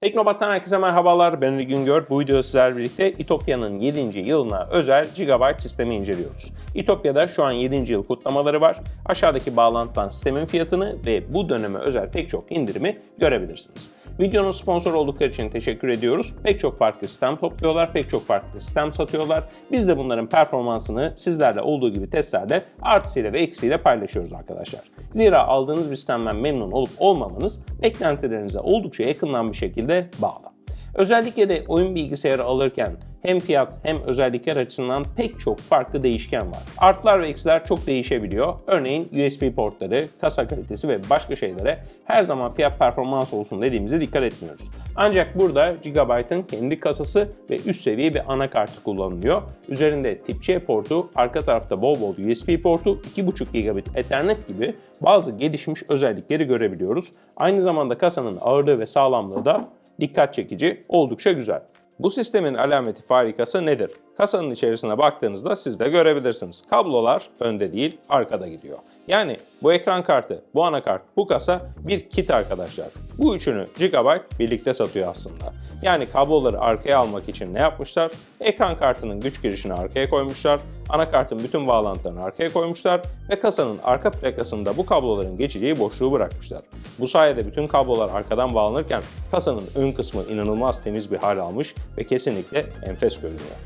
Teknobat'tan herkese merhabalar. Ben Ali Güngör. Bu videoda sizlerle birlikte İtopya'nın 7. yılına özel Gigabyte sistemi inceliyoruz. İtopya'da şu an 7. yıl kutlamaları var. Aşağıdaki bağlantıdan sistemin fiyatını ve bu döneme özel pek çok indirimi görebilirsiniz. Videonun sponsor oldukları için teşekkür ediyoruz. Pek çok farklı sistem topluyorlar, pek çok farklı sistem satıyorlar. Biz de bunların performansını sizlerle olduğu gibi testlerde artısıyla ve eksiğiyle paylaşıyoruz arkadaşlar. Zira aldığınız bir sistemden memnun olup olmamanız beklentilerinize oldukça yakından bir şekilde bağlı. Özellikle de oyun bilgisayarı alırken hem fiyat hem özellikler açısından pek çok farklı değişken var. Artlar ve eksiler çok değişebiliyor. Örneğin USB portları, kasa kalitesi ve başka şeylere her zaman fiyat performans olsun dediğimize dikkat etmiyoruz. Ancak burada Gigabyte'ın kendi kasası ve üst seviye bir anakartı kullanılıyor. Üzerinde tip C portu, arka tarafta bol bol USB portu, 2.5 gigabit Ethernet gibi bazı gelişmiş özellikleri görebiliyoruz. Aynı zamanda kasanın ağırlığı ve sağlamlığı da dikkat çekici, oldukça güzel. Bu sistemin alameti farikası nedir? Kasanın içerisine baktığınızda siz de görebilirsiniz. Kablolar önde değil, arkada gidiyor. Yani bu ekran kartı, bu anakart, bu kasa bir kit arkadaşlar. Bu üçünü Gigabyte birlikte satıyor aslında. Yani kabloları arkaya almak için ne yapmışlar? Ekran kartının güç girişini arkaya koymuşlar, anakartın bütün bağlantılarını arkaya koymuşlar ve kasanın arka plakasında bu kabloların geçeceği boşluğu bırakmışlar. Bu sayede bütün kablolar arkadan bağlanırken kasanın ön kısmı inanılmaz temiz bir hal almış ve kesinlikle enfes görünüyor.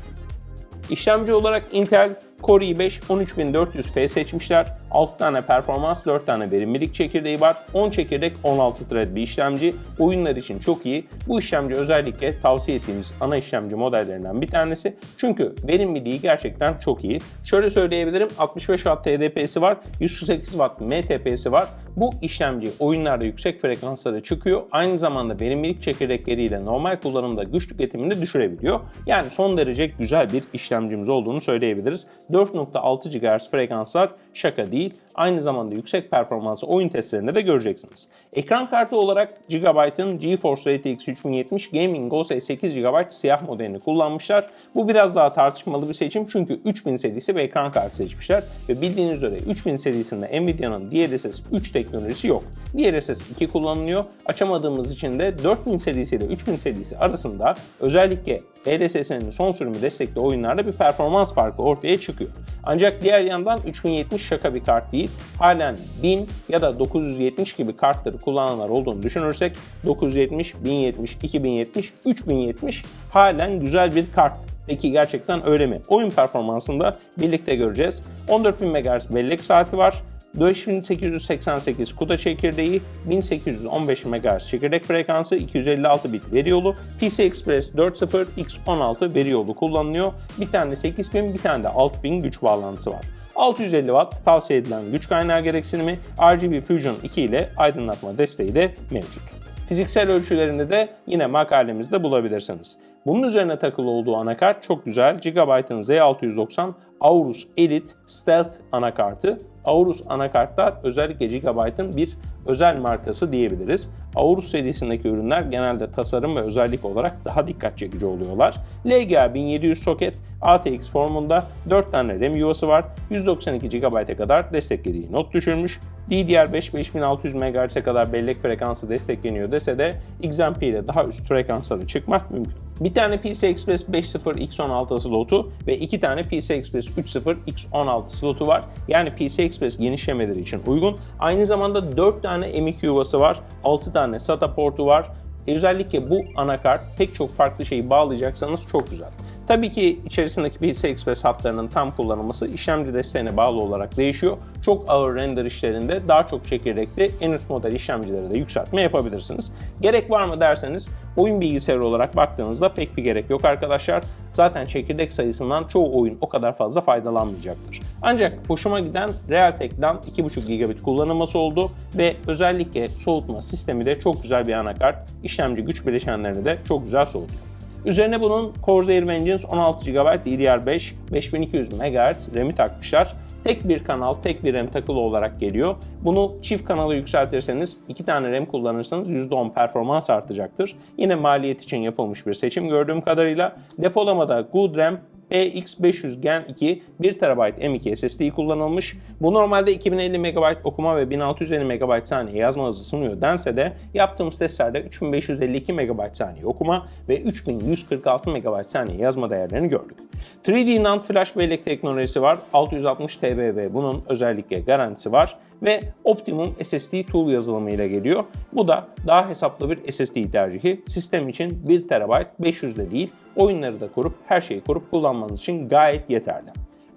İşlemci olarak Intel Core i5 13400F seçmişler. 6 tane performans, 4 tane verimlilik çekirdeği var. 10 çekirdek, 16 thread bir işlemci. Oyunlar için çok iyi. Bu işlemci özellikle tavsiye ettiğimiz ana işlemci modellerinden bir tanesi. Çünkü verimliliği gerçekten çok iyi. Şöyle söyleyebilirim 65 Watt TDP'si var, 108 Watt MTP'si var. Bu işlemci oyunlarda yüksek frekanslara çıkıyor. Aynı zamanda verimlilik çekirdekleriyle normal kullanımda güç tüketimini de düşürebiliyor. Yani son derece güzel bir işlemcimiz olduğunu söyleyebiliriz. 4.6 GHz frekanslar şaka değil. Aynı zamanda yüksek performansı oyun testlerinde de göreceksiniz. Ekran kartı olarak Gigabyte'ın GeForce RTX 3070 Gaming OS 8 GB siyah modelini kullanmışlar. Bu biraz daha tartışmalı bir seçim çünkü 3000 serisi bir ekran kartı seçmişler ve bildiğiniz üzere 3000 serisinde Nvidia'nın DLSS 3 teknolojisi yok. DLSS 2 kullanılıyor. Açamadığımız için de 4000 serisi ile 3000 serisi arasında özellikle DLSS'nin son sürümü destekli oyunlarda bir performans farkı ortaya çıkıyor. Ancak diğer yandan 3070 şaka bir kart değil. Halen 1000 ya da 970 gibi kartları kullananlar olduğunu düşünürsek 970, 1070, 2070, 3070 halen güzel bir kart. Peki gerçekten öyle mi? Oyun performansında birlikte göreceğiz. 14000 MHz bellek saati var. 5888 CUDA çekirdeği, 1815 MHz çekirdek frekansı, 256 bit veri yolu, PCI Express 4.0 X16 veri yolu kullanılıyor. Bir tane 8000, bir tane de 6000 güç bağlantısı var. 650 Watt tavsiye edilen güç kaynağı gereksinimi RGB Fusion 2 ile aydınlatma desteği de mevcut. Fiziksel ölçülerinde de yine makalemizde bulabilirsiniz. Bunun üzerine takılı olduğu anakart çok güzel. Gigabyte'ın Z690 Aorus Elite Stealth anakartı. Aorus anakartlar özellikle Gigabyte'ın bir özel markası diyebiliriz. Aorus serisindeki ürünler genelde tasarım ve özellik olarak daha dikkat çekici oluyorlar. LGA 1700 soket ATX formunda 4 tane RAM yuvası var. 192 GB'e kadar desteklediği not düşürmüş. DDR5 5600 MHz'e kadar bellek frekansı destekleniyor dese de XMP ile daha üst frekanslara çıkmak mümkün. Bir tane PCI Express 5.0 X16 slotu ve iki tane PCI Express 3.0 X16 slotu var. Yani PCI Express genişlemeleri için uygun. Aynı zamanda 4 tane M.2 yuvası var. 6 tane SATA portu var. Özellikle bu anakart pek çok farklı şeyi bağlayacaksanız çok güzel. Tabii ki içerisindeki PCI Express hatlarının tam kullanılması işlemci desteğine bağlı olarak değişiyor. Çok ağır render işlerinde daha çok çekirdekli en üst model işlemcilere de yükseltme yapabilirsiniz. Gerek var mı derseniz oyun bilgisayarı olarak baktığınızda pek bir gerek yok arkadaşlar. Zaten çekirdek sayısından çoğu oyun o kadar fazla faydalanmayacaktır. Ancak hoşuma giden Realtek'ten 2.5 gigabit kullanılması oldu ve özellikle soğutma sistemi de çok güzel bir anakart. İşlemci güç bileşenlerini de çok güzel soğutuyor. Üzerine bunun Corsair Vengeance 16 GB DDR5 5200 MHz RAM'i takmışlar. Tek bir kanal, tek bir RAM takılı olarak geliyor. Bunu çift kanala yükseltirseniz, iki tane RAM kullanırsanız %10 performans artacaktır. Yine maliyet için yapılmış bir seçim gördüğüm kadarıyla. Depolamada Good RAM PX500 Gen 2 1 TB M2 SSD kullanılmış. Bu normalde 2050 MB okuma ve 1650 MB saniye yazma hızı sunuyor dense de yaptığımız testlerde 3552 MB saniye okuma ve 3146 MB saniye yazma değerlerini gördük. 3D NAND flash bellek teknolojisi var. 660 TB bunun özellikle garantisi var ve Optimum SSD Tool yazılımıyla geliyor. Bu da daha hesaplı bir SSD tercihi. Sistem için 1 TB 500 de değil, oyunları da kurup her şeyi kurup kullanmanız için gayet yeterli.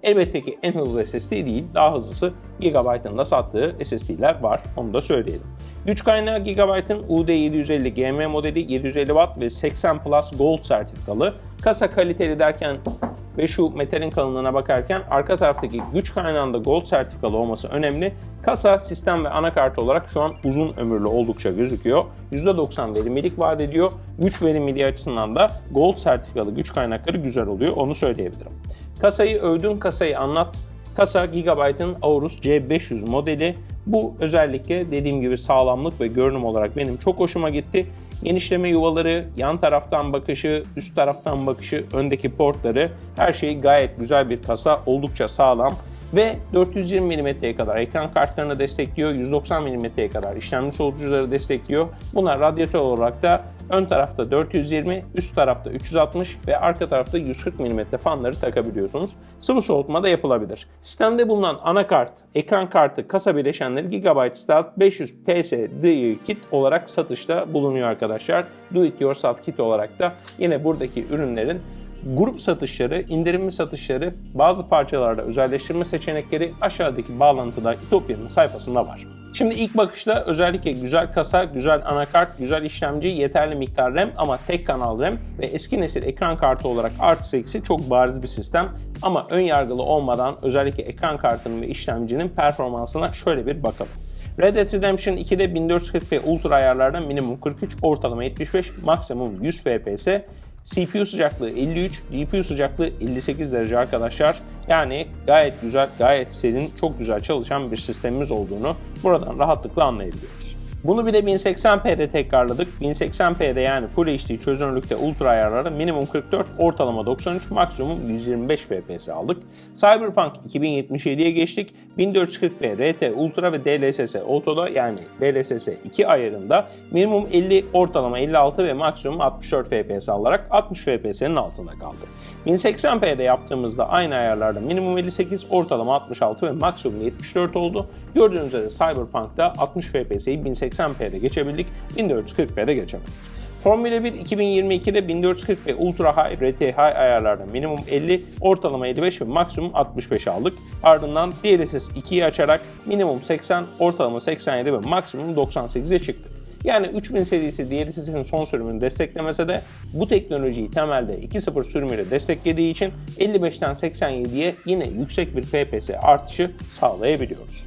Elbette ki en hızlı SSD değil, daha hızlısı Gigabyte'ın da sattığı SSD'ler var, onu da söyleyelim. Güç kaynağı Gigabyte'ın UD750 GM modeli 750 Watt ve 80 Plus Gold sertifikalı. Kasa kaliteli derken ve şu metalin kalınlığına bakarken arka taraftaki güç kaynağında Gold sertifikalı olması önemli. Kasa, sistem ve anakart olarak şu an uzun ömürlü oldukça gözüküyor. %90 verimlilik vaat ediyor. Güç verimliliği açısından da Gold sertifikalı güç kaynakları güzel oluyor, onu söyleyebilirim. Kasayı övdün, kasayı anlat. Kasa Gigabyte'ın Aorus C500 modeli. Bu özellikle dediğim gibi sağlamlık ve görünüm olarak benim çok hoşuma gitti. Genişleme yuvaları, yan taraftan bakışı, üst taraftan bakışı, öndeki portları her şey gayet güzel bir kasa. Oldukça sağlam ve 420 mm'ye kadar ekran kartlarını destekliyor. 190 mm'ye kadar işlemci soğutucuları destekliyor. Bunlar radyatör olarak da ön tarafta 420, üst tarafta 360 ve arka tarafta 140 mm fanları takabiliyorsunuz. Sıvı soğutma da yapılabilir. Sistemde bulunan anakart, ekran kartı, kasa bileşenleri Gigabyte Stealth 500 PSDI kit olarak satışta bulunuyor arkadaşlar. Do it yourself kit olarak da yine buradaki ürünlerin grup satışları, indirimli satışları, bazı parçalarda özelleştirme seçenekleri aşağıdaki bağlantıda İtopya'nın sayfasında var. Şimdi ilk bakışta özellikle güzel kasa, güzel anakart, güzel işlemci, yeterli miktar RAM ama tek kanal RAM ve eski nesil ekran kartı olarak artı eksi çok bariz bir sistem. Ama ön yargılı olmadan özellikle ekran kartının ve işlemcinin performansına şöyle bir bakalım. Red Dead Redemption 2'de 1440p ultra ayarlarda minimum 43, ortalama 75, maksimum 100 FPS, CPU sıcaklığı 53, GPU sıcaklığı 58 derece arkadaşlar. Yani gayet güzel, gayet serin, çok güzel çalışan bir sistemimiz olduğunu buradan rahatlıkla anlayabiliyoruz. Bunu bile 1080p'de tekrarladık. 1080p'de yani Full HD çözünürlükte ultra ayarları minimum 44, ortalama 93, maksimum 125 FPS aldık. Cyberpunk 2077'ye geçtik. 1440p RT Ultra ve DLSS Auto'da yani DLSS 2 ayarında minimum 50, ortalama 56 ve maksimum 64 FPS alarak 60 FPS'nin altında kaldı. 1080p'de yaptığımızda aynı ayarlarda minimum 58, ortalama 66 ve maksimum 74 oldu. Gördüğünüz üzere Cyberpunk'ta 60 FPS'yi 1080p'de geçebildik, 1440p'de geçemedik. Formula 1 2022'de 1440p Ultra High, RT High ayarlarda minimum 50, ortalama 55 ve maksimum 65 aldık. Ardından DLSS 2'yi açarak minimum 80, ortalama 87 ve maksimum 98'e çıktık. Yani 3000 serisi DLSS'in son sürümünü desteklemese de bu teknolojiyi temelde 2.0 sürümüyle desteklediği için 55'ten 87'ye yine yüksek bir FPS artışı sağlayabiliyoruz.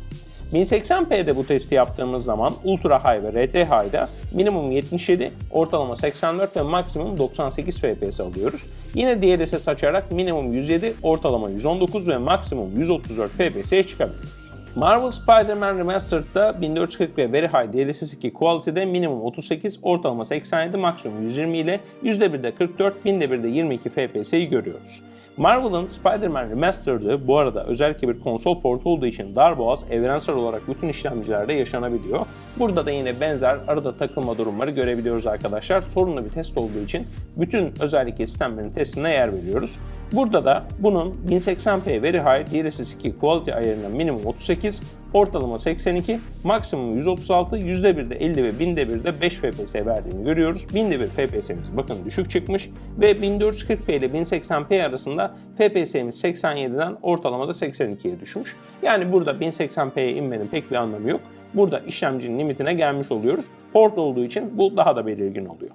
1080p'de bu testi yaptığımız zaman Ultra High ve RT High'da minimum 77, ortalama 84 ve maksimum 98 FPS alıyoruz. Yine DLSS açarak minimum 107, ortalama 119 ve maksimum 134 FPS'ye çıkabiliyoruz. Marvel Spider-Man Remastered'da 1440p Very High DLSS 2 Quality'de minimum 38, ortalama 87, maksimum 120 ile %1'de 44, 1000'de 1'de 22 FPS'yi görüyoruz. Marvel'ın Spider-Man Remastered'ı bu arada özellikle bir konsol portu olduğu için darboğaz evrensel olarak bütün işlemcilerde yaşanabiliyor. Burada da yine benzer arada takılma durumları görebiliyoruz arkadaşlar. Sorunlu bir test olduğu için bütün özellikle sistemlerin testine yer veriyoruz. Burada da bunun 1080p Very High DLSS 2 Quality ayarına minimum 38, ortalama 82, maksimum 136, %1'de 50 ve 1000'de 1'de 5 FPS verdiğini görüyoruz. 1000'de 1 FPS'imiz bakın düşük çıkmış ve 1440p ile 1080p arasında FPS'imiz 87'den ortalamada 82'ye düşmüş. Yani burada 1080p'ye inmenin pek bir anlamı yok. Burada işlemcinin limitine gelmiş oluyoruz. Port olduğu için bu daha da belirgin oluyor.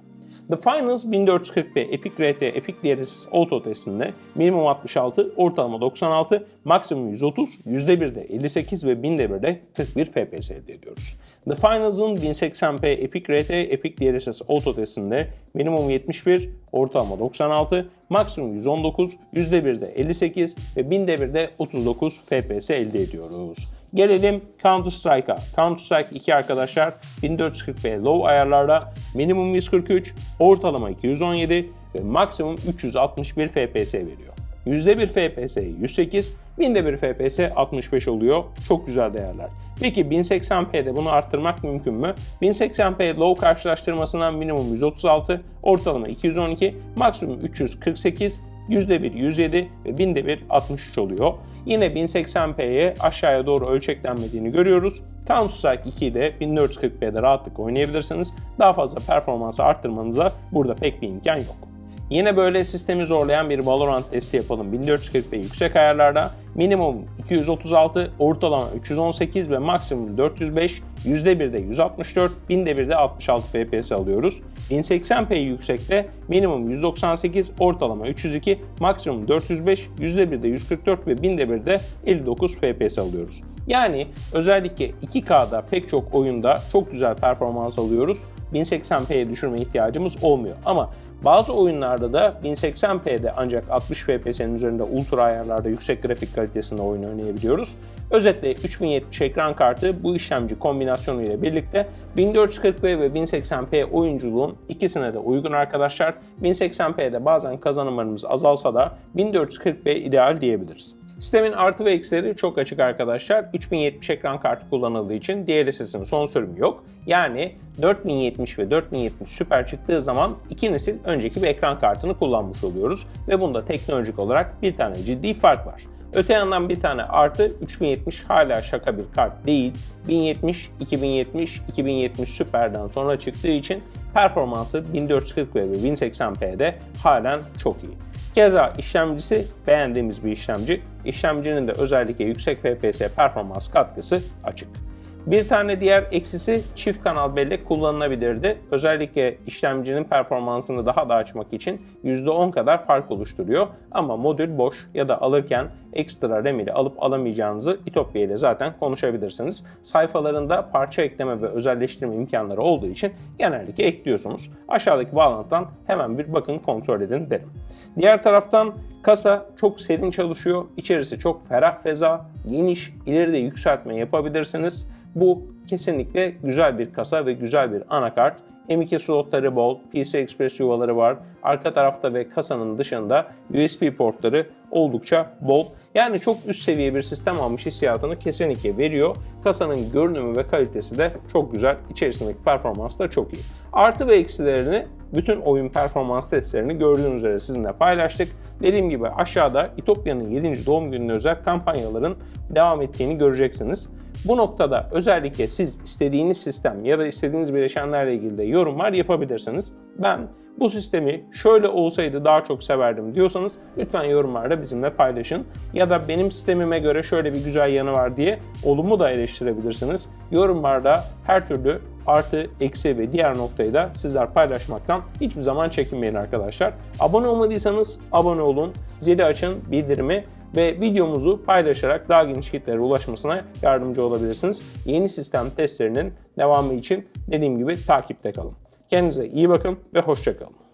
The Finals 1440p Epic RT Epic DLSS Auto testinde minimum 66, ortalama 96, maksimum 130, %1'de 58 ve 1000'de 1'de 41 FPS elde ediyoruz. The Finals'ın 1080p Epic RT Epic DLSS Auto testinde minimum 71, ortalama 96, maksimum 119, %1'de 58 ve 1000'de 1'de 39 FPS elde ediyoruz. Gelelim Counter Strike'a. Counter Strike 2 arkadaşlar 1440p low ayarlarda minimum 143, ortalama 217 ve maksimum 361 FPS veriyor. %1 FPS 108, binde bir FPS 65 oluyor. Çok güzel değerler. Peki 1080p'de bunu arttırmak mümkün mü? 1080p low karşılaştırmasından minimum 136, ortalama 212, maksimum 348, %1 107 ve binde bir 63 oluyor. Yine 1080p'ye aşağıya doğru ölçeklenmediğini görüyoruz. Counter Strike 2'yi de 1440p'de rahatlıkla oynayabilirsiniz. Daha fazla performansı arttırmanıza burada pek bir imkan yok. Yine böyle sistemi zorlayan bir Valorant testi yapalım. 1440p yüksek ayarlarda minimum 236, ortalama 318 ve maksimum 405, %1'de 164, binde 1'de 66 FPS alıyoruz. 1080p yüksekte minimum 198, ortalama 302, maksimum 405, %1'de 144 ve binde 1'de 59 FPS alıyoruz. Yani özellikle 2K'da pek çok oyunda çok güzel performans alıyoruz. 1080p'ye düşürme ihtiyacımız olmuyor. Ama bazı oyunlarda da 1080p'de ancak 60 FPS'nin üzerinde ultra ayarlarda yüksek grafik kalitesinde oyun oynayabiliyoruz. Özetle 3070 ekran kartı bu işlemci kombinasyonu ile birlikte 1440p ve 1080p oyunculuğun ikisine de uygun arkadaşlar. 1080p'de bazen kazanımlarımız azalsa da 1440p ideal diyebiliriz. Sistemin artı ve eksileri çok açık arkadaşlar. 3070 ekran kartı kullanıldığı için DLSS'in son sürümü yok. Yani 4070 ve 4070 Super çıktığı zaman iki nesil önceki bir ekran kartını kullanmış oluyoruz. Ve bunda teknolojik olarak bir tane ciddi fark var. Öte yandan bir tane artı 3070 hala şaka bir kart değil. 1070, 2070, 2070 Super'den sonra çıktığı için performansı 1440p ve 1080p'de halen çok iyi. Keza işlemcisi beğendiğimiz bir işlemci. İşlemcinin de özellikle yüksek FPS performans katkısı açık. Bir tane diğer eksisi çift kanal bellek kullanılabilirdi. Özellikle işlemcinin performansını daha da açmak için %10 kadar fark oluşturuyor. Ama modül boş ya da alırken ekstra RAM ile alıp alamayacağınızı İtopya ile zaten konuşabilirsiniz. Sayfalarında parça ekleme ve özelleştirme imkanları olduğu için genellikle ekliyorsunuz. Aşağıdaki bağlantıdan hemen bir bakın kontrol edin derim. Diğer taraftan kasa çok serin çalışıyor. İçerisi çok ferah feza, geniş, ileride yükseltme yapabilirsiniz. Bu kesinlikle güzel bir kasa ve güzel bir anakart. M.2 slotları bol, PCI Express yuvaları var. Arka tarafta ve kasanın dışında USB portları oldukça bol. Yani çok üst seviye bir sistem almış hissiyatını kesinlikle veriyor. Kasanın görünümü ve kalitesi de çok güzel. İçerisindeki performans da çok iyi. Artı ve eksilerini bütün oyun performans testlerini gördüğünüz üzere sizinle paylaştık. Dediğim gibi aşağıda İtopya'nın 7. doğum gününe özel kampanyaların devam ettiğini göreceksiniz. Bu noktada özellikle siz istediğiniz sistem ya da istediğiniz bileşenlerle ilgili de yorumlar yapabilirsiniz. Ben bu sistemi şöyle olsaydı daha çok severdim diyorsanız lütfen yorumlarda bizimle paylaşın. Ya da benim sistemime göre şöyle bir güzel yanı var diye olumlu da eleştirebilirsiniz. Yorumlarda her türlü artı, eksi ve diğer noktayı da sizler paylaşmaktan hiçbir zaman çekinmeyin arkadaşlar. Abone olmadıysanız abone olun, zili açın, bildirimi ve videomuzu paylaşarak daha geniş kitlere ulaşmasına yardımcı olabilirsiniz. Yeni sistem testlerinin devamı için dediğim gibi takipte kalın. Kendinize iyi bakın ve hoşçakalın.